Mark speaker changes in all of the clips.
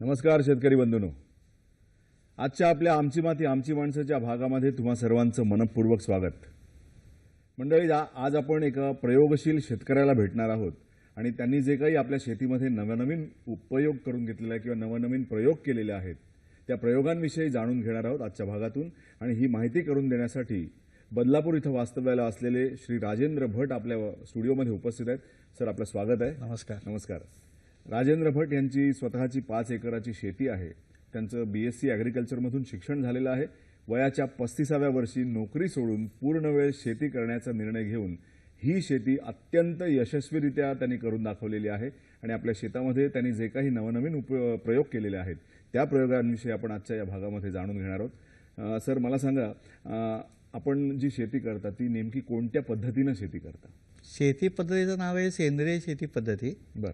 Speaker 1: नमस्कार शेतकरी बंधूनो. आजच्या आपल्या आमची माती आमची माणसाच्या भागामध्ये तुम्हा सर्वांचं मनपूर्वक स्वागत. मंडळी आज आपण एका प्रयोगशील शेतकऱ्याला भेटणार आहोत आणि त्यांनी जे काही आपल्या शेतीमध्ये नवनवीन उपयोग करून घेतलेला आहे किंवा नवनवीन प्रयोग केलेले आहेत त्या प्रयोगांविषयी जाणून घेणार आहोत आजच्या भागातून. आणि ही माहिती करून देण्यासाठी बदलापूर इथं वास्तव्याला असलेले श्री राजेंद्र भट आपल्या स्टुडिओमध्ये उपस्थित आहेत. सर आपलं स्वागत आहे.
Speaker 2: नमस्कार.
Speaker 1: नमस्कार. राजेंद्र भट यांची स्वतःची पाच एकराची शेती आहे. त्यांचं बी एस सी ॲग्रिकल्चरमधून शिक्षण झालेलं आहे. वयाच्या पस्तीसाव्या वर्षी नोकरी सोडून पूर्ण वेळ शेती करण्याचा निर्णय घेऊन ही शेती अत्यंत यशस्वीरित्या त्यांनी करून दाखवलेली आहे. आणि आपल्या शेतामध्ये त्यांनी जे काही नवनवीन उप प्रयोग केलेले आहेत त्या प्रयोगांविषयी आपण आजच्या या भागामध्ये जाणून घेणार आहोत. सर मला सांगा आपण जी शेती करता ती नेमकी कोणत्या पद्धतीनं शेती करता
Speaker 2: शेती पद्धतीचं नाव आहे सेंद्रिय शेती पद्धती.
Speaker 1: बरं.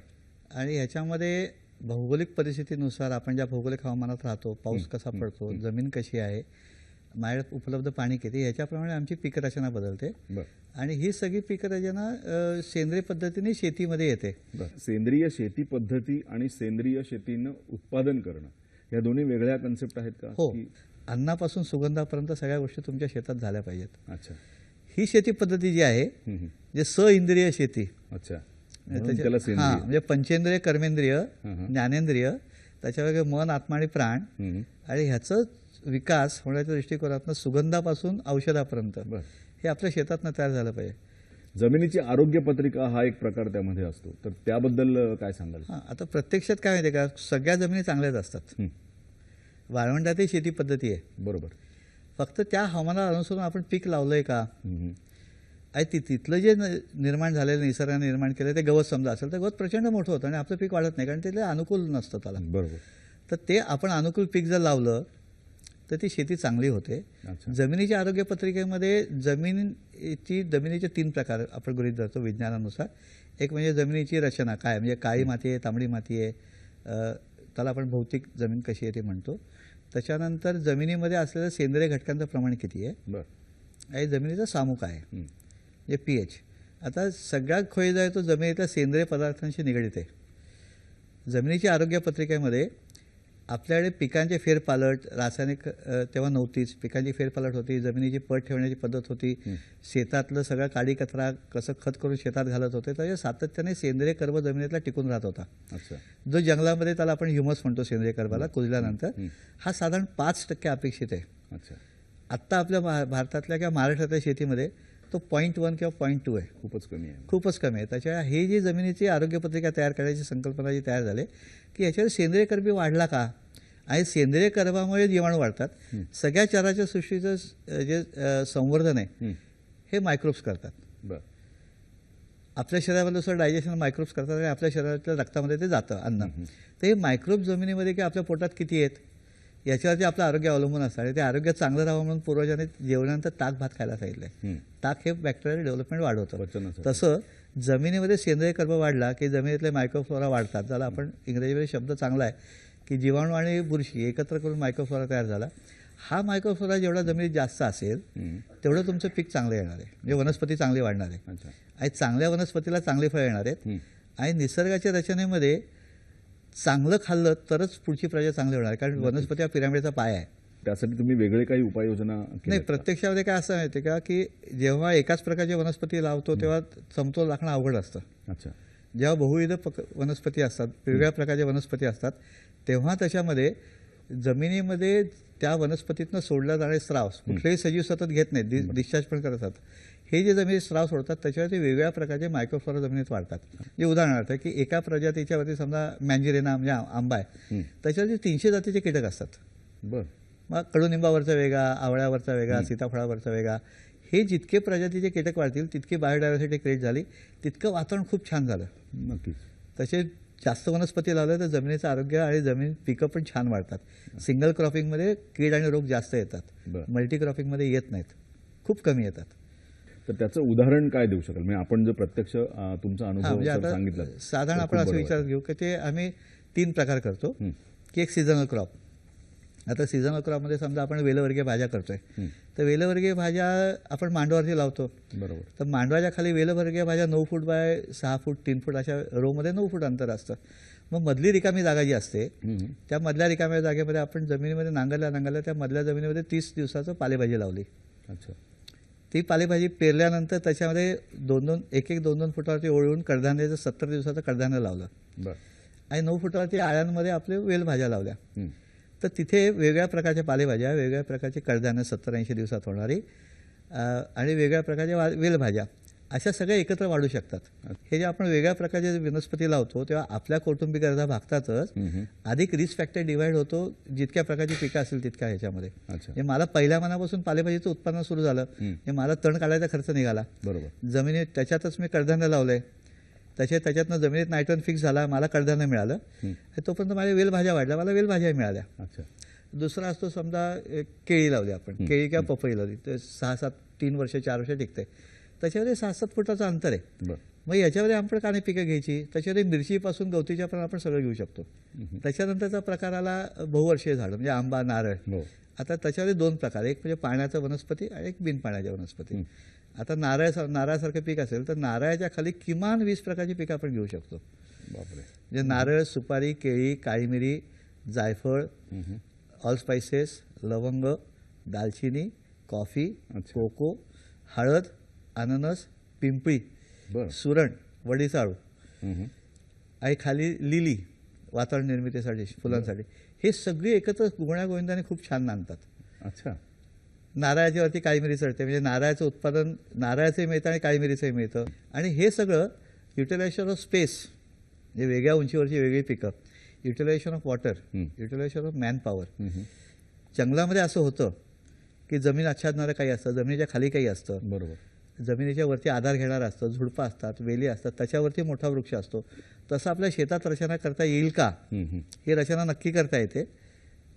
Speaker 2: आणि ह्याच्यामध्ये भौगोलिक परिस्थितीनुसार आपण ज्या भौगोलिक हवामानात राहतो पाऊस कसा पडतो जमीन कशी आहे माझ्यात उपलब्ध पाणी किती ह्याच्याप्रमाणे आमची पीक रचना बदलते.
Speaker 1: बरं.
Speaker 2: आणि ही सगळी पीक रचना सेंद्रिय पद्धतीने शेतीमध्ये येते.
Speaker 1: बरं. सेंद्रिय शेती पद्धती आणि सेंद्रिय शेतीनं उत्पादन करणं या दोन्ही वेगळ्या कन्सेप्ट आहेत का?
Speaker 2: हो.
Speaker 1: की-
Speaker 2: अन्नापासून सुगंधापर्यंत सगळ्या गोष्टी तुमच्या शेतात झाल्या पाहिजेत.
Speaker 1: अच्छा.
Speaker 2: ही शेती पद्धती जी आहे. जे स इंद्रिय शेती.
Speaker 1: अच्छा.
Speaker 2: हा म्हणजे पंचेंद्रिय कर्मेंद्रिय. ज्ञानेंद्रिय त्याच्यावर मन आत्मा आणि प्राण. आणि ह्याचं विकास होण्याच्या दृष्टिकोनातून सुगंधापासून औषधापर्यंत हे आपल्या शेतातनं तयार झालं पाहिजे.
Speaker 1: जमिनीची आरोग्य पत्रिका हा एक प्रकार त्यामध्ये असतो. तर त्याबद्दल काय सांगाल?
Speaker 2: हां आता प्रत्यक्षात काय माहिती का? सगळ्या जमिनी चांगल्याच असतात. वाळवंटातही शेती पद्धती आहे.
Speaker 1: बरोबर.
Speaker 2: फक्त त्या हवामानाला अनुसरून आपण पीक लावलंय का?
Speaker 1: हम्म.
Speaker 2: आणि ति तिथलं जे निर्माण झालेलं निसर्गाने निर्माण केलं ते गवत समजा असेल तर गवत प्रचंड मोठं होतं आणि आपलं पीक वाढत नाही कारण ते अनुकूल नसतं त्याला.
Speaker 1: बरोबर.
Speaker 2: तर ते आपण अनुकूल पीक जर लावलं तर ती शेती चांगली होते. जमिनीच्या आरोग्य पत्रिकेमध्ये जमिनीची जमिनीचे तीन प्रकार आपण गृहीत धरतो विज्ञानानुसार. एक म्हणजे जमिनीची रचना काय म्हणजे काळी माती आहे तांबडी माती आहे त्याला आपण भौतिक जमीन कशी आहे ते म्हणतो. त्याच्यानंतर जमिनीमध्ये असलेल्या सेंद्रिय घटकांचं प्रमाण किती आहे?
Speaker 1: बरं.
Speaker 2: आणि जमिनीचा सामुक आहे. म्हणजे पी एच आता सगळ्यात खोय जो आहे तो जमिनीतल्या सेंद्रिय पदार्थांशी निगडीत आहे. जमिनीच्या आरोग्य पत्रिकेमध्ये आपल्याकडे पिकांचे फेरपालट रासायनिक तेव्हा नव्हतीच. पिकांची फेरपालट होती जमिनीची पट ठेवण्याची पद्धत होती. शेतातलं सगळं काडी कचरा कसं खत करून शेतात घालत होते त्याच्या सातत्याने सेंद्रिय कर्ब जमिनीतला टिकून राहत होता.
Speaker 1: अच्छा.
Speaker 2: जो जंगलामध्ये त्याला आपण ह्युमस म्हणतो सेंद्रिय कर्बाला कुजल्यानंतर
Speaker 1: हं.
Speaker 2: साधारण पाच टक्के अपेक्षित आहे.
Speaker 1: अच्छा.
Speaker 2: आत्ता आपल्या भारतातल्या किंवा महाराष्ट्रातल्या शेतीमध्ये तो पॉईंट वन किंवा पॉईंट टू आहे.
Speaker 1: खूपच कमी आहे.
Speaker 2: खूपच कमी आहे. त्याच्या ही जी जमिनीची आरोग्यपत्रिका तयार करायची संकल्पना जी तयार झाली की याच्यावर सेंद्रिय कर्बी वाढला का? आणि सेंद्रिय कर्बामुळे जीवाणू वाढतात. सगळ्या चराच्या सृष्टीचं जे संवर्धन आहे
Speaker 1: हं.
Speaker 2: मायक्रोब्स करतात.
Speaker 1: बरं.
Speaker 2: आपल्या शरीरामधलं सगळं डायजेशन मायक्रोब्स करतात आणि आपल्या शरीरातल्या रक्तामध्ये ते जातं अन्न. तर हे मायक्रोब जमिनीमध्ये किंवा आपल्या पोटात किती आहेत? याच्यावरती आपलं आरोग्य अवलंबून असतं. आणि ते आरोग्य चांगलं राहावं म्हणून पूर्वजांनी जेवणानंतर ताक भात खायला सांगितलं
Speaker 1: हं.
Speaker 2: ताक हे बॅक्टेरियल डेव्हलपमेंट वाढवतं. तसं जमिनीमध्ये सेंद्रिय कर्ब वाढला की जमिनीतले मायक्रोफ्लोरा वाढतात. ज्याला आपण इंग्रजीमध्ये शब्द चांगला आहे की जीवाणू आणि बुरशी एकत्र करून मायक्रोफ्लोरा तयार झाला. हा मायक्रोफ्लोरा जेवढा जमिनीत जास्त असेल. तेवढं तुमचं पीक चांगलं येणार आहे. म्हणजे वनस्पती चांगली वाढणार आहे. आणि चांगल्या वनस्पतीला चांगली फळं येणार आहेत. आणि निसर्गाच्या रचनेमध्ये चांगलं खाल्लं तरच पुढची प्रजा चांगली होणार कारण वनस्पती हा पिरामिडचा पाय आहे.
Speaker 1: त्यासाठी तुम्ही वेगळे काही उपाययोजना
Speaker 2: नाही? प्रत्यक्षामध्ये काय असं माहिती का की जेव्हा एकाच प्रकारची वनस्पती लावतो तेव्हा समतोल राखणं अवघड असतं.
Speaker 1: अच्छा.
Speaker 2: जेव्हा बहुविध पक वनस्पती असतात वेगवेगळ्या प्रकारच्या वनस्पती असतात तेव्हा त्याच्यामध्ये जमिनीमध्ये त्या वनस्पतीतनं सोडला जाणारे स्राव कुठलेही सजीव सतत घेत नाहीत डिस्चार्ज पण करतात हे जे जमिनीत स्राव सोडतात त्याच्यावरती वेगवेगळ्या प्रकारचे मायक्रोफ्लोरा जमिनीत वाढतात. जे उदाहरणार्थ की एका प्रजातीच्यावरती समजा मँजिरेना म्हणजे आंबा आहे. त्याच्यावरती तीनशे जातीचे कीटक असतात.
Speaker 1: बरं.
Speaker 2: मग कडुनिंबावरचा वेगळा आवळ्यावरचा वेगळा सीताफळावरचा वेगळा हे जितके प्रजातीचे कीटक वाढतील तितकी बायोडायव्हर्सिटी क्रिएट झाली तितकं वातावरण खूप छान झालं.
Speaker 1: नक्कीच.
Speaker 2: तसे जास्त वनस्पती लावल्या तर जमिनीचं आरोग्य आणि जमीन पिकं पण छान वाढतात. सिंगल क्रॉपिंगमध्ये कीड आणि रोग जास्त येतात. मल्टी क्रॉपिंगमध्ये येत नाहीत. खूप कमी येतात.
Speaker 1: तर त्याचं उदाहरण काय देऊ शकाल? म्हणजे आपण जर प्रत्यक्ष तुमचा अनुभव
Speaker 2: म्हणजे
Speaker 1: सांगितलं
Speaker 2: साधारण आपण असं विचारात घेऊ की ते आम्ही तीन प्रकार करतो. की एक सीझनल क्रॉप आता सीझनल क्रॉपमध्ये समजा आपण वेलवर्गीय भाज्या करतोय. तर वेलवर्गीय भाज्या आपण मांडवावरती लावतो.
Speaker 1: बरोबर.
Speaker 2: तर मांडवाच्या खाली वेलवर्गीय भाज्या नऊ फूट बाय सहा फूट तीन फूट अशा रोमध्ये नऊ फूट अंतर असतं. मग मधली रिकामी जागा जी असते. त्या मधल्या रिकाम्या जागेमध्ये आपण जमिनीमध्ये नांगरल्या नांगरल्या त्या मधल्या जमिनीमध्ये तीस दिवसाचं पालेभाजी लावली.
Speaker 1: अच्छा.
Speaker 2: ती पालेभाजी पेरल्यानंतर त्याच्यामध्ये दोन दोन एक एक दोन दोन फुटावरती ओळून कडधान्याचं सत्तर दिवसाचं कडधान्य लावलं.
Speaker 1: बर.
Speaker 2: आणि नऊ फुटावरती आळ्यांमध्ये आपले वेलभाज्या लावल्या. तर तिथे वेगळ्या प्रकारच्या पालेभाज्या वेगळ्या प्रकारची कडधान्य सत्तर ऐंशी दिवसात होणारी आणि वेगळ्या प्रकारच्या वा वेलभाज्या. अशा सगळ्या एकत्र वाढू शकतात. हे जे आपण वेगळ्या प्रकारचे वनस्पती लावतो तेव्हा आपल्या कौटुंबिक गरजा भागतातच. अधिक रिस्क फॅक्टर डिवाइड होतो जितक्या प्रकारची पिकं असेल तितक्या ह्याच्यामध्ये. मला पहिल्या मनापासून पालेभाजीचं उत्पन्न सुरू झालं. मला तण काढायचा खर्च निघाला.
Speaker 1: बरोबर.
Speaker 2: जमिनीत त्याच्यातच मी कडधान्य लावलंय. त्याच्या त्याच्यातनं जमिनीत नायट्रोजन फिक्स झाला मला कडधान्य मिळालं. तोपर्यंत माझ्या वेलभाज्या वाढल्या मला वेलभाज्या मिळाल्या.
Speaker 1: अच्छा.
Speaker 2: दुसरा असतो समजा केळी लावली आपण. केळी किंवा पपई लावली. तर सहा सात तीन वर्ष चार वर्ष टिकते. त्याच्यामध्ये सहा सात फुटाचं अंतर आहे. मग याच्यामध्ये आपण काने पिकं घ्यायची? त्याच्यामध्ये मिरचीपासून गवतीच्या पण आपण सगळं घेऊ शकतो. त्याच्यानंतरचा प्रकार आला बहुवर्षीय झाडं म्हणजे आंबा नारळ.
Speaker 1: हो.
Speaker 2: आता त्याच्यामध्ये दोन प्रकार एक म्हणजे पाण्याचं वनस्पती आणि एक बिन पाण्याच्या वनस्पती आता नारळ नारळासारखं पीक असेल तर नारळाच्या खाली किमान वीस प्रकारची पिकं आपण घेऊ शकतो.
Speaker 1: बापरे.
Speaker 2: म्हणजे नारळ सुपारी केळी काळी मिरी जायफळ. ऑल स्पायसेस लवंग दालचिनी कॉफी. कोको हळद अननस पिंपळी सुरण वडीसाळू. आणि खाली लिली वातावरण निर्मितीसाठी फुलांसाठी. हे सगळी एकत्र गुण्यागोविंदाने खूप छान नांदतात.
Speaker 1: अच्छा.
Speaker 2: नारळाच्या वरती काळी मिरी चढते म्हणजे नारळाचं उत्पादन नारळाचंही मिळतं आणि काळी मिरीचंही मिळतं. आणि हे सगळं युटिलायझेशन ऑफ स्पेस म्हणजे वेगळ्या उंचीवरची वेगळी पिकं. Utilization of water. Utilization of man power. जंगलामध्ये असं होतं की जमीन आच्छादणारं काही असतं जमिनीच्या खाली काही असतं.
Speaker 1: बरोबर.
Speaker 2: जमिनीच्या वरती आधार घेणारं असतं झुडपं असतात वेली असतात त्याच्यावरती मोठा वृक्ष असतो. तसं आपल्या शेतात रचना करता येईल का. ही रचना नक्की करता येते.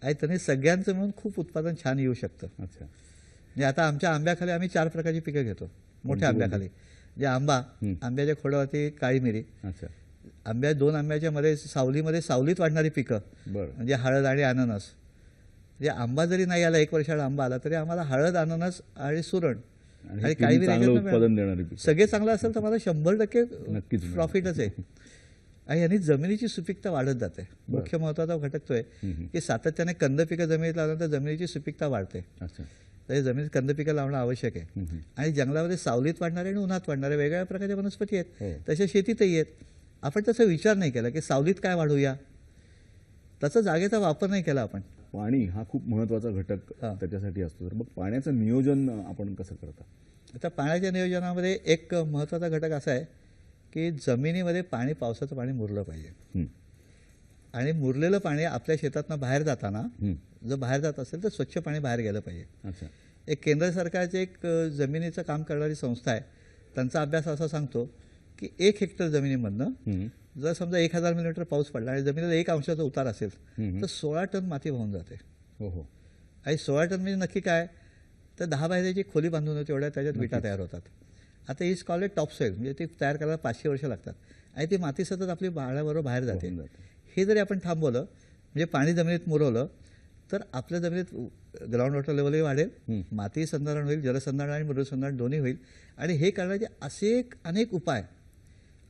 Speaker 2: आणि त्यांनी सगळ्यांचं मिळून खूप उत्पादन छान येऊ शकतं.
Speaker 1: अच्छा.
Speaker 2: म्हणजे आता आमच्या आंब्याखाली आम्ही चार प्रकारची पिकं घेतो. मोठ्या आंब्याखाली. म्हणजे आंबा. आंब्याच्या खोडावरती काळी मिरी
Speaker 1: अच्छा.
Speaker 2: आंब्या दोन आंब्याच्या मध्ये सावलीमध्ये सावलीत वाढणारी पिकं.
Speaker 1: बरं.
Speaker 2: म्हणजे हळद आणि अननस. म्हणजे आंबा जरी नाही आला एक वर्षाला आंबा आला तरी आम्हाला हळद अननस आणि सुरण
Speaker 1: आणि चांगलं उत्पादन देणारी.
Speaker 2: सगळे चांगलं असेल तर मला शंभर टक्के
Speaker 1: नक्कीच.
Speaker 2: प्रॉफिटच आहे. आणि यांनी जमिनीची सुपीकता वाढत जाते. मुख्य महत्त्वाचा घटक तो आहे. की सातत्याने कंद पिकं जमिनीत लावल्यानंतर जमिनीची सुपीकता वाढते.
Speaker 1: अच्छा.
Speaker 2: तर जमिनीत कंद पिकं लावणं आवश्यक आहे. आणि जंगलामध्ये सावलीत वाढणारे आणि उन्हात वाढणारे वेगवेगळ्या प्रकारच्या वनस्पती आहेत.
Speaker 1: हो.
Speaker 2: तशा शेतीतही आहेत. आपण तसा विचार नाही केला की सावलीत काय वाढवूया त्याचा जागेचा वापर नाही केला आपण.
Speaker 1: पाणी हा खूप महत्त्वाचा घटक. त्याच्यासाठी असतो तर मग पाण्याचं नियोजन आपण कसं करता
Speaker 2: आता पाण्याच्या नियोजनामध्ये एक महत्त्वाचा घटक असा आहे की जमिनीमध्ये पाणी पावसाचं पाणी मुरलं पाहिजे. आणि मुरलेलं पाणी आपल्या शेतातनं बाहेर जाताना. जर बाहेर जात असेल तर स्वच्छ पाणी बाहेर गेलं पाहिजे
Speaker 1: अच्छा
Speaker 2: एक केंद्र सरकारचे एक जमिनीचं काम करणारी संस्था आहे त्यांचा अभ्यास असा सांगतो की एक हेक्टर जमिनीमधनं. जर समजा एक हजार मिलीमीटर पाऊस पडला आणि जमिनीला एक अंशाचा उतार असेल. तर सोळा टन माती वाहून जाते.
Speaker 1: हो हो.
Speaker 2: आणि सोळा टन म्हणजे नक्की काय? तर दहा बाहेरची खोली बांधून तेवढ्या त्याच्यात विटा तयार होतात. आता ही कॉलेज टॉपसॉईल म्हणजे ती तयार करायला पाचशे वर्ष लागतात. आणि ती माती सतत आपली बाळाबरोबर बाहेर जाते. हे जरी आपण थांबवलं म्हणजे पाणी जमिनीत मुरवलं तर आपल्या जमिनीत ग्राउंड वॉटर लेवलही वाढेल. माती संधारण होईल जलसंधारण आणि मृदुसंधारण दोन्ही होईल. आणि हे करण्याचे असे एक अनेक उपाय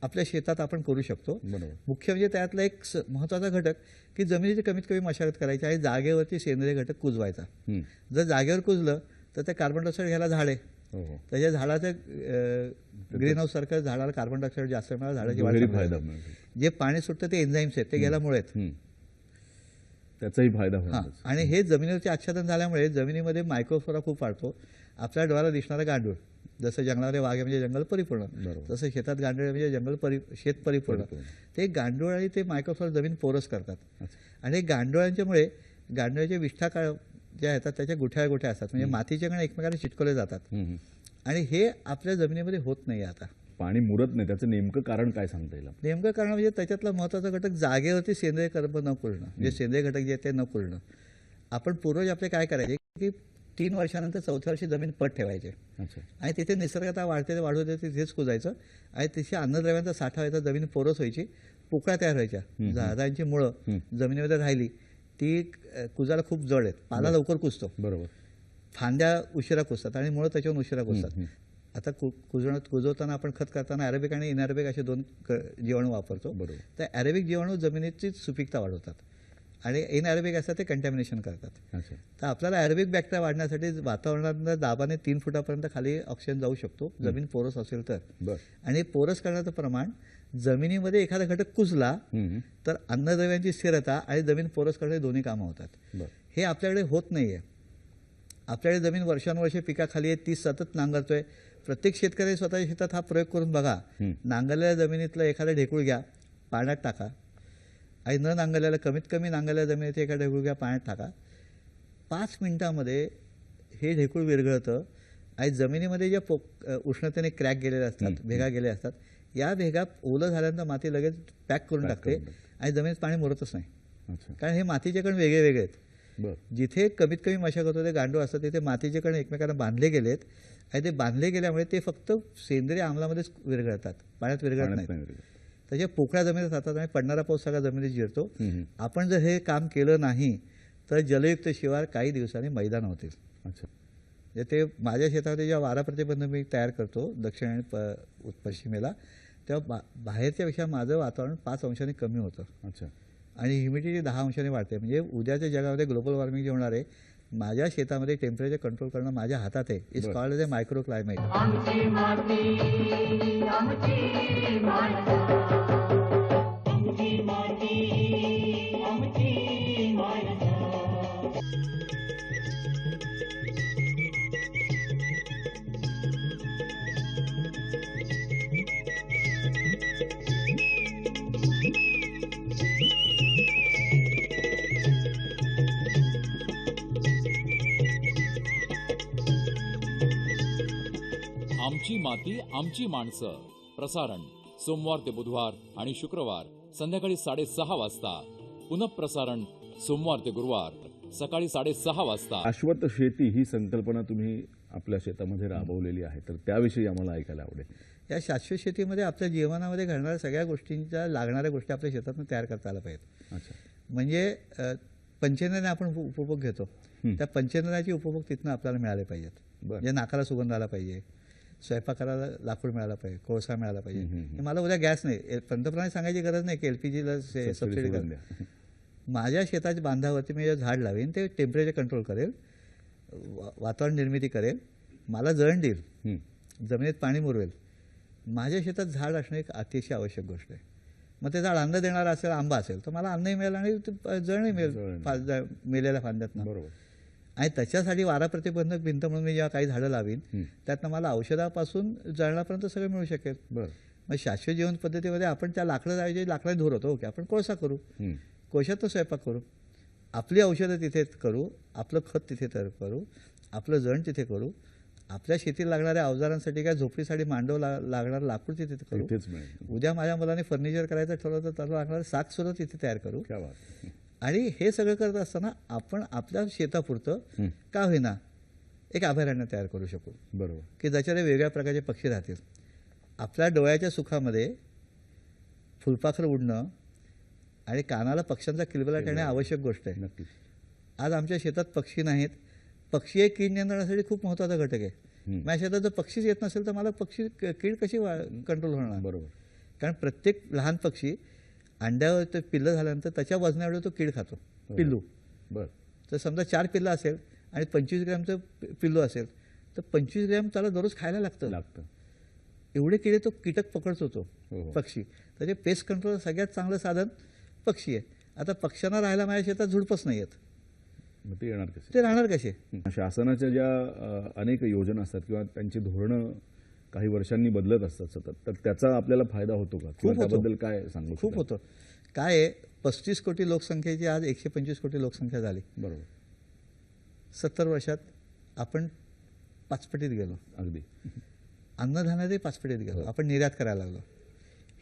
Speaker 2: आपल्या शेतात आपण करू शकतो. मुख्य म्हणजे त्यातला एक महत्त्वाचा घटक की जमिनीची कमीत कमी मशागत करायची आणि जागेवरती सेंद्रिय घटक कुजवायचा. जर जागेवर कुजलं तर ते कार्बन डायऑक्साईड घ्यायला झाड.
Speaker 1: हो हो.
Speaker 2: त्याच्या झाडाचं ग्रीन हाऊस सारखं झाडाला कार्बन डायऑक्साईड जास्त मिळालं झाडाची वाढ जे पाणी सुटतं ते एन्झाईम्स आहेत ते गेल्या मुळे आहेत.
Speaker 1: हम्म. त्याचाही फायदा
Speaker 2: आणि हे जमिनीवरचे आच्छादन झाल्यामुळे जमिनीमध्ये मायक्रोफ्लोरा खूप वाढतो. आपल्या डोळ्याला दिसणारा गांडूळ. जसं जंगलामध्ये वाघ म्हणजे जंगल परिपूर्ण. तसं शेतात गांडूळ म्हणजे जंगल परि शेत परिपूर्ण. ते गांडूळ आणि ते मायक्रोफ्लोरा जमीन पोरस करतात. आणि गांडुळांच्यामुळे गांडुळाचे विष्ठा का ज्या येतात त्याच्या गुठ्या गुठ्या असतात. म्हणजे मातीचे कण एकमेकांना चिटकवले जातात. आणि हे आपल्या जमिनीमध्ये होत नाही आता.
Speaker 1: पाणी मुरत नाही. त्याचं नेमकं कारण काय सांगता येईल?
Speaker 2: नेमकं कारण म्हणजे त्याच्यातला महत्त्वाचा घटक जागेवरती सेंद्रिय कर्म न कुरणं म्हणजे सेंद्रिय घटक जे आहेत ते न कुरणं आपण पूर्वज आपले काय करायचे की तीन वर्षानंतर चौथ्या वर्षी जमीन पट ठेवायचे. आणि तिथे निसर्गता वाढते ते वाढू देते तिथेच कुजायचं. आणि तिथे अन्नद्रव्यांचा साठा व्हायचा जमीन पोरस व्हायची पोकळ्या तयार व्हायच्या. झाडांची मुळं जमिनीमध्ये राहिली ती अ, कुजाला खूप जड आहेत. पाला लवकर कुजतो.
Speaker 1: बरोबर.
Speaker 2: फांद्या उशिरा कुजतात आणि मुळं त्याच्यावर उशिरा कुजतात. आता कु कुजवण कुजवताना आपण खत करताना अरेबिक आणि इनअरेबिक असे दोन जीवाणू वापरतो.
Speaker 1: बरोबर.
Speaker 2: तर अरेबिक जीवाणू जमिनीची सुपीकता वाढवतात. आणि इन अरेबिक असतात ते कंटॅमिनेशन करतात. तर आपल्याला अरेबिक बॅक्टेरिया वाढण्यासाठी वातावरणात दाबाने तीन फुटापर्यंत खाली ऑक्सिजन जाऊ शकतो. जमीन पोरस असेल तर. आणि पोरस करण्याचं प्रमाण जमिनीमध्ये एखादा घटक कुजला. तर अन्नद्रव्यांची स्थिरता आणि जमीन पोरस करणे दोन्ही कामं होतात. हे आपल्याकडे होत नाही आहे आपल्याकडे जमीन वर्षानुवर्षे पिकाखाली आहे ती सतत नांगरतोय. प्रत्येक शेतकरी स्वतःच्या शेतात हा प्रयोग करून बघा. नांगरलेल्या जमिनीतलं एखादं ढेकूळ घ्या पाण्यात टाका. आणि न नांगरलेलं कमीत कमी नांगरलेल्या जमिनीत एखादं ढेकूळ पाण्यात टाका. पाच मिनिटामध्ये हे ढेकूळ विरघळतं. आणि जमिनीमध्ये ज्या पोक उष्णतेने क्रॅक गेलेले असतात भेगा गेले असतात या भेगा ओलं झाल्यानंतर माती लगेच पॅक करून टाकते आणि जमिनीत पाणी मुरतच नाही. कारण हे मातीचे कण वेगळे वेगळे आहेत. जिथे कमीत कमी मशागत होते गांडूळ असतात तिथे मातीचे कण एकमेकांना बांधले गेलेत. आणि ते बांधले गेल्यामुळे ते फक्त सेंद्रिय आम्लामध्येच विरघळतात. पाण्यात विरघळत
Speaker 1: नाही.
Speaker 2: त्याच्या पोकळ्या जमिनीत राहतात आणि पडणारा पाऊस सगळा जमिनीत जिरतो. आपण जर हे काम केलं नाही तर जलयुक्त शिवार काही दिवसांनी मैदान होतील.
Speaker 1: अच्छा.
Speaker 2: म्हणजे ते माझ्या शेतामध्ये जेव्हा वारा प्रतिबंध मी तयार करतो दक्षिण आणि प पश्चिमेला तेव्हा बा बाहेरच्यापेक्षा माझं वातावरण पाच अंशांनी कमी होतं.
Speaker 1: अच्छा.
Speaker 2: आणि ह्युमिडिटी दहा अंशाने वाढते. म्हणजे उद्याच्या जगामध्ये ग्लोबल वॉर्मिंग जे होणार आहे माझ्या शेतामध्ये टेम्परेचर कंट्रोल करणं माझ्या हातात आहे. इट्स
Speaker 1: बरं.
Speaker 2: Called as a micro climate
Speaker 3: आमची माती आमची माणसं.
Speaker 4: प्रसारण सोमवार ते बुधवार आणि शुक्रवार संध्याकाळी साडेसहा वाजता. पुनःप्रसारण सोमवार ते गुरुवार सकाळी साडेसहा वाजता.
Speaker 1: शाश्वत शेती ही संकल्पना तुम्ही आपल्या शेतामध्ये राबवलेली आहे तर त्याविषयी आम्हाला ऐकायला आवडेल.
Speaker 2: या शाश्वत शेतीमध्ये आपल्या जीवनामध्ये घडणाऱ्या सगळ्या गोष्टींच्या लागणाऱ्या गोष्टी आपल्या शेतातून तयार करता आल्या पाहिजेत.
Speaker 1: अच्छा.
Speaker 2: म्हणजे पंचेंद्राने आपण उप- उपभोग घेतो. त्या पंचेंद्राचे उपभोग तिथनं आपल्याला मिळाले पाहिजेत. म्हणजे नाकाला सुगंध आला पाहिजे. स्वयंपाकाला लाकूड मिळाला पाहिजे कोळसा मिळाला पाहिजे. मला उद्या गॅस नाही. पंतप्रधान सांगायची गरज नाही की एल पी जीला सबसिडी
Speaker 1: सोडून
Speaker 2: करा.
Speaker 1: द्या.
Speaker 2: माझ्या शेताच्या बांधावरती मी जे झाड लावेन ते टेम्परेचर कंट्रोल करेल वातावरण निर्मिती करेल मला जळण देईल. जमिनीत पाणी मुरवेल. माझ्या शेतात झाड असणं एक अतिशय आवश्यक गोष्ट आहे. मग ते झाड अन्न देणारं असेल आंबा असेल तर मला अन्नही मिळेल आणि जळणही मिळेल. मेलेल्या फांद्यातनं.
Speaker 1: बरोबर.
Speaker 2: आणि त्याच्यासाठी वारा प्रतिबंधक भिंत म्हणून मी जेव्हा काही झाडं लावीन. त्यातनं मला औषधापासून जळणापर्यंत सगळं मिळू शकेल.
Speaker 1: बर.
Speaker 2: मग शाश्वत जीवन पद्धतीमध्ये आपण त्या लाकडं जायचे लाकडं धूर होतो. की आपण कोळसा करू. कोशातनं स्वयंपाक करू. आपली औषधं तिथे करू आपलं खत तिथे तयार करू आपलं जण तिथे करू आपल्या शेतीला लागणाऱ्या अवजारांसाठी काय झोपडीसाठी मांडव ला लागणारं लाकूड तिथे करू. उद्या माझ्या मुलाने फर्निचर करायचं ठरवलं तर त्याला लागणारं सात सुद्धा तिथे तयार करू. आणि हे सगळं करत असताना आपण आपल्या शेतापुरतं. का होईना एक अभयारण्य तयार करू शकू.
Speaker 1: बरोबर.
Speaker 2: की ज्याच्याकडे वेगळ्या प्रकारचे पक्षी राहतील. आपल्या डोळ्याच्या सुखामध्ये फुलपाखर उडणं आणि कानाला पक्ष्यांचा किलबिलाट येणे आवश्यक गोष्ट आहे.
Speaker 1: नक्कीच.
Speaker 2: आज आमच्या शेतात पक्षी नाहीत. पक्षी हे कीड नियंत्रणासाठी खूप महत्त्वाचा घटक आहे. माझ्या शेतात जर पक्षीच येत नसेल तर मला पक्षी कीड कशी कंट्रोल होणार?
Speaker 1: बरोबर.
Speaker 2: कारण प्रत्येक लहान पक्षी अंड्यावर ते पिल्लं झाल्यानंतर त्याच्या वजनाएवढं तो कीड खातो पिल्लू.
Speaker 1: बर.
Speaker 2: तर समजा चार पिल्लं असेल आणि पंचवीस ग्रॅमचं पिल्लू असेल तर पंचवीस ग्रॅम त्याला दररोज खायला लागतं.
Speaker 1: लागतं.
Speaker 2: एवढे किडे तो कीटक पकडतो तो
Speaker 1: हो, हो.
Speaker 2: पक्षी. तर ते पेस्ट कंट्रोल सगळ्यात चांगलं साधन पक्षी आहे. आता पक्ष्यांना राहायला माझ्या शेतात झुडपच नाही आहेत.
Speaker 1: मग ते येणार कसे?
Speaker 2: ते राहणार कसे?
Speaker 1: शासनाच्या ज्या अनेक योजना असतात किंवा त्यांची धोरणं काही वर्षांनी बदलत असतात सतत. तर त्याचा आपल्याला फायदा होतो का?
Speaker 2: खूप.
Speaker 1: त्याबद्दल काय सांगू
Speaker 2: खूप? होतं. काय आहे पस्तीस कोटी लोकसंख्येची आज एकशे पंचवीस कोटी लोकसंख्या झाली.
Speaker 1: बरोबर.
Speaker 2: सत्तर वर्षात आपण पाचपटीत गेलो.
Speaker 1: अगदी.
Speaker 2: अन्नधान्यातही पाचपटीत गेलो. आपण निर्यात करायला लागलो.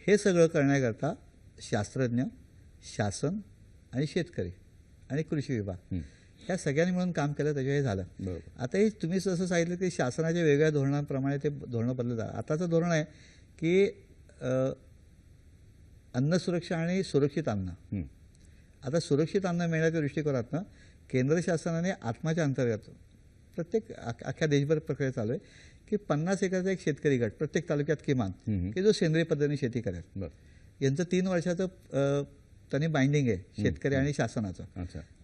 Speaker 2: हे सगळं करण्याकरता शास्त्रज्ञ शासन आणि शेतकरी आणि कृषी विभाग
Speaker 1: हं.
Speaker 2: ह्या सगळ्यांनी मिळून काम केलं त्याच्यावर हे झालं.
Speaker 1: बरोबर.
Speaker 2: आता हे तुम्ही जसं सांगितलं की शासनाच्या वेगळ्या धोरणांप्रमाणे ते धोरणं बदलत आताचं धोरण आहे की अन्न सुरक्षा आणि सुरक्षित अन्न. आता सुरक्षित अन्न मिळण्याच्या दृष्टिकोनातनं केंद्र शासनाने आत्माच्या अंतर्गत प्रत्येक अख- अख्ख्या देशभर प्रक्रिया चालू आहे की पन्नास एकरचा एक शेतकरी गट प्रत्येक तालुक्यात किमान. की जो सेंद्रिय पद्धतीने शेती करेल.
Speaker 1: बरं.
Speaker 2: यांचं तीन वर्षाचं त्यांनी बाइंडिंग आहे शेतकरी आणि शासनाचं.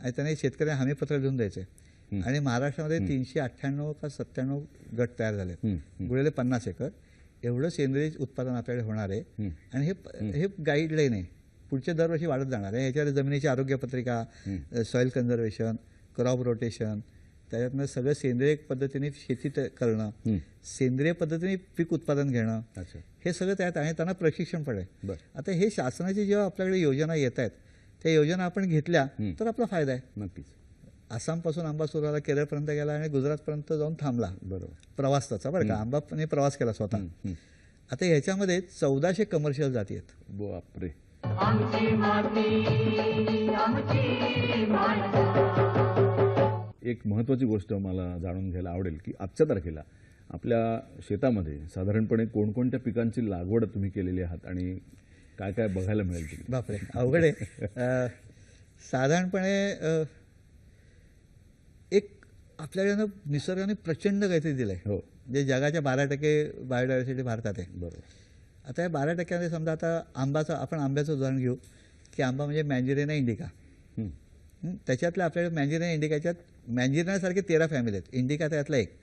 Speaker 2: आणि त्याने शेतकऱ्यांना हमीपत्र देऊन द्यायचे. आणि महाराष्ट्रामध्ये तीनशे अठ्ठ्याण्णव का सत्त्याण्णव गट तयार झाले. गुळेले पन्नास एकर. एवढं सेंद्रिय उत्पादन आपल्याकडे होणार आहे. आणि हे हे गाईडलाईन आहे. पुढच्या दरवर्षी वाढत जाणार आहे. ह्याच्यावर जमिनीची आरोग्य पत्रिका सॉईल कन्झर्वेशन क्रॉप रोटेशन त्याच्यातनं सगळं सेंद्रिय पद्धतीने शेती करणं. सेंद्रिय पद्धतीने पीक उत्पादन घेणं हे सगळं त्यात आहे त्यांना प्रशिक्षण पण आहे.
Speaker 1: बरं.
Speaker 2: आता हे शासनाची जेव्हा आपल्याकडे योजना येत आहेत त्या योजना आपण घेतल्या तर आपला फायदा आहे.
Speaker 1: नक्कीच.
Speaker 2: आसामपासून आंबा सुरू झाला केरळपर्यंत गेला आणि गुजरातपर्यंत जाऊन थांबला.
Speaker 1: बरोबर.
Speaker 2: प्रवास त्याचा बरं का? आंबाने प्रवास केला स्वतः. आता ह्याच्यामध्ये चौदाशे कमर्शियल जाती आहेत.
Speaker 1: बापरे. एक महत्त्वाची गोष्ट मला जाणून घ्यायला आवडेल की आजच्या तारखेला आपल्या शेतामध्ये साधारणपणे कोणकोणत्या पिकांची लागवड तुम्ही केलेली आहात आणि काय काय बघायला मिळेल
Speaker 2: बापरे अवघड आहे. साधारणपणे एक आपल्याकडे ना निसर्गाने प्रचंड काहीतरी दिलं आहे
Speaker 1: हो.
Speaker 2: जे जगाच्या बारा टक्के बायोडायव्हर्सिटी भारतात आहे.
Speaker 1: बरोबर.
Speaker 2: आता या बारा टक्क्यामध्ये समजा आता आंबाचं आपण आंब्याचं उदाहरण घेऊ की आंबा म्हणजे मँजिरेना इंडिका. त्याच्यातल्या आपल्याकडे मँजिरेना इंडिकाच्यात मँजिरेनासारखे तेरा फॅमिली आहेत. इंडिका त्यातला एक.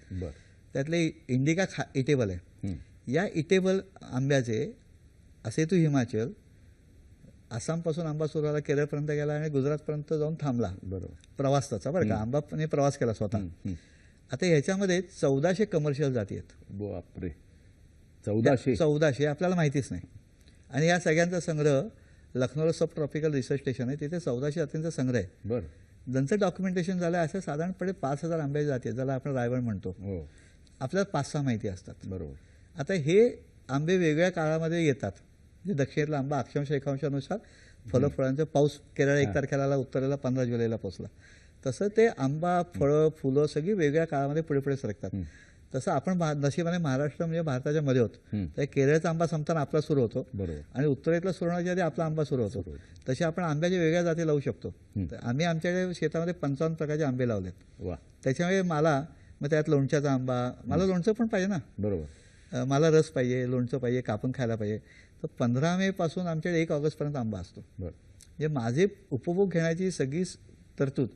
Speaker 2: त्यातले इंडिका खा इटेबल आहे. या इटेबल आंब्याचे असे तू हिमाचल आसामपासून आंबा सुरू झाला केरळपर्यंत गेला आणि गुजरातपर्यंत जाऊन थांबला.
Speaker 1: बरोबर.
Speaker 2: प्रवास त्याचा बरं का? आंबाने प्रवास केला स्वतः. आता ह्याच्यामध्ये चौदाशे कमर्शियल जाती आहेत.
Speaker 1: बापरे. चौदाशे.
Speaker 2: चौदाशे आपल्याला माहितीच नाही. आणि या सगळ्यांचा संग्रह लखनौला सब ट्रॉपिकल रिसर्च स्टेशन आहे. तिथे चौदाशे जातींचा संग्रह आहे.
Speaker 1: बरं.
Speaker 2: ज्यांचं डॉक्युमेंटेशन झालं असं साधारणपणे पाच हजार आंब्याची जाती ज्याला आपण रायवण म्हणतो.
Speaker 1: हो.
Speaker 2: आपल्याला पाच सहा माहिती असतात.
Speaker 1: बरोबर.
Speaker 2: आता हे आंबे वेगळ्या काळामध्ये येतात. म्हणजे दक्षिणेतला आंबा अक्षांश एकांशानुसार फळं फळांचा पाऊस केरळ एक तारखेला उत्तरेला पंधरा जुलैला पोचला तसं ते आंबा फळं फुलं सगळी वेगळ्या काळामध्ये पुढे पुढे सरकतात. तसं आपण नशिबाने महाराष्ट्र म्हणजे भारताच्या मध्ये होत. तर केरळचा आंबा संपताना आपला सुरू होतो.
Speaker 1: बरोबर.
Speaker 2: आणि उत्तरेतला सुरू होण्याच्या आधी आपला आंबा सुरू होतो. तसे आपण आंब्याच्या वेगळ्या जाती लावू शकतो. तर आम्ही आमच्याकडे शेतामध्ये पंचावन्न प्रकारचे आंबे लावलेत.
Speaker 1: वा.
Speaker 2: त्याच्यामुळे मला मग त्यात लोणच्याचा आंबा मला लोणचं पण पाहिजे ना.
Speaker 1: बरोबर.
Speaker 2: मला रस पाहिजे लोणचं पाहिजे कापून खायला पाहिजे. तर पंधरा मेपासून आमच्याकडे एक ऑगस्टपर्यंत आंबा असतो.
Speaker 1: बरं.
Speaker 2: म्हणजे माझे उपभोग घेण्याची सगळी तरतूद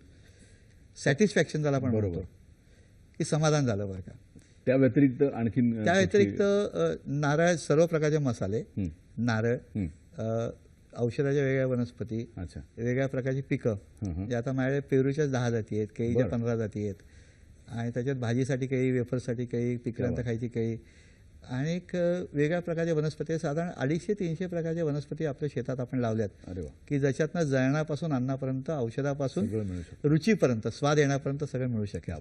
Speaker 2: सॅटिस्फॅक्शन झाला आपण
Speaker 1: बरोबर.
Speaker 2: बरोबर. की समाधान झालं बरं का.
Speaker 1: त्या व्यतिरिक्त आणखीन अ,
Speaker 2: त्या व्यतिरिक्त नारळ सर्व प्रकारचे मसाले. नारळ औषधाच्या वेगळ्या वनस्पती
Speaker 1: अच्छा.
Speaker 2: वेगळ्या प्रकारची पिकं. म्हणजे आता माझ्याकडे पेरूच्याच दहा जाती आहेत केळीच्या. पंधरा जाती आहेत. आणि त्याच्यात भाजीसाठी केळी वेफरसाठी केळी पिकल्यानंतर खायची केळी. आणि एक वेगळ्या प्रकारच्या वनस्पती. साधारण अडीचशे तीनशे प्रकारच्या वनस्पती आपल्या शेतात आपण लावल्यात. की ज्याच्यातनं जळणापासून अन्नापर्यंत औषधापासून रुचीपर्यंत स्वाद येण्यापर्यंत सगळं मिळू शकेल.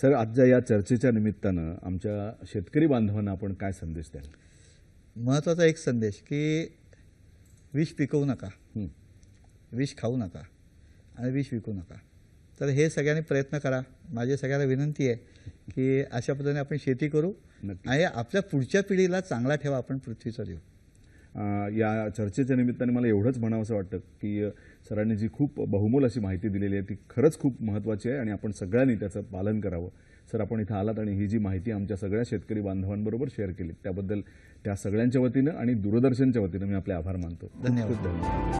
Speaker 1: सर आजच्या या चर्चेच्या निमित्तानं आमच्या शेतकरी बांधवांना आपण काय संदेश द्याल?
Speaker 2: महत्त्वाचा एक संदेश की विष पिकवू नका. विष खाऊ नका आणि विष विकू नका. तर हे सगळ्यांनी प्रयत्न करा. माझी सगळ्यांना विनंती आहे की अशा पद्धतीने आपण शेती करू. आणि आपल्या पुढच्या पिढीला चांगला ठेवा आपण पृथ्वीचा देऊ
Speaker 1: या चर्चेच्या निमित्ताने मला एवढंच म्हणावं असं वाटतं की सरांनी जी खूप बहुमोल अशी माहिती दिलेली आहे ती खरंच खूप महत्त्वाची आहे आणि आपण सगळ्यांनी त्याचं पालन करावं. सर आपण इथं आलात आणि ही जी माहिती आमच्या सगळ्या शेतकरी बांधवांबरोबर शेअर केली. त्याबद्दल त्या सगळ्यांच्या वतीनं आणि दूरदर्शनच्या वतीनं मी आपले आभार मानतो.
Speaker 2: धन्यवाद.
Speaker 1: धन्यवाद.